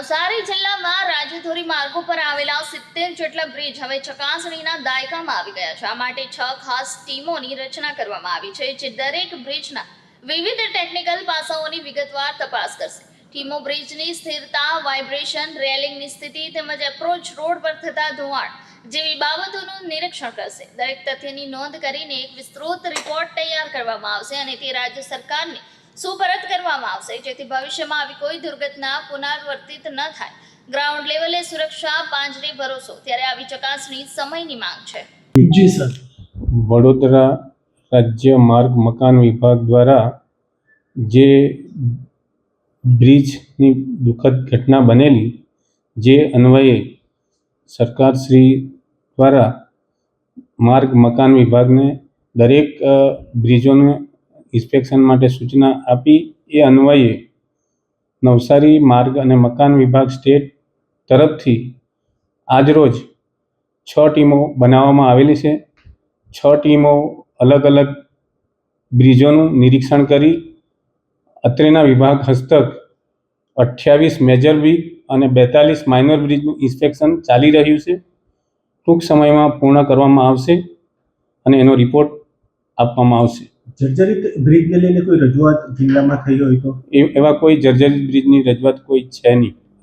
નવસારી જિલ્લામાં રાજધોરી માર્ગો પર આવેલા સિત્તેર જેટલા બ્રિજ હવે ચકાસણીના દાયકામાં આવી ગયા છે. આ માટે છ ખાસ ટીમોની રચના કરવામાં આવી છે, જે દરેક બ્રિજના વિવિધ ટેકનિકલ પાસાઓની વિગતવાર તપાસ કરશે. ટીમો બ્રિજની સ્થિરતા, વાઇબ્રેશન, રેલિંગની સ્થિતિ તેમજ એપ્રોચ રોડ પર થતા ધોવાણ જેવી બાબતોનું નિરીક્ષણ કરશે. દરેક તથ્યની નોંધ કરીને એક વિસ્તૃત રિપોર્ટ તૈયાર કરવામાં આવશે અને તે રાજ્ય સરકારને સુપરત કરવામાં આવશે જેથી ભવિષ્યમાં આવી કોઈ દુર્ઘટના પુનરાવર્તિત ન થાય. ગ્રાઉન્ડ લેવલે સુરક્ષા પાંજરે ભરોસો ત્યારે આવી ચકાસણી સમયની માંગ છે. જી સર. વડોદરા રાજ્ય માર્ગ મકાન વિભાગ દ્વારા જે બ્રિજની દુઃખદ ઘટના બનેલી જે અન્વયે સરકારશ્રી દ્વારા માર્ગ મકાન વિભાગને દરેક બ્રિજોને ઇન્સ્પેક્શન માટે સૂચના આપી એ અન્વયે નવસારી માર્ગ અને મકાન વિભાગ સ્ટેટ તરફથી આજરોજ છ ટીમો બનાવવામાં આવેલી છે. છ ટીમો અલગ અલગ બ્રિજોનું નિરીક્ષણ કરી અત્રેના વિભાગ હસ્તક અઠ્યાવીસ મેજર બ્રિજ અને બેતાલીસ માઇનર બ્રિજનું ઇન્સ્પેક્શન ચાલી રહ્યું છે. ટૂંક સમયમાં પૂર્ણ કરવામાં આવશે અને એનો રિપોર્ટ આપવામાં આવશે. જર્જરિત બ્રિજને લઈને કોઈ રજૂઆત જિલ્લામાં થઈ હોય તો? એવા કોઈ જર્જરિત બ્રિજની રજૂઆત કોઈ છે નહીં.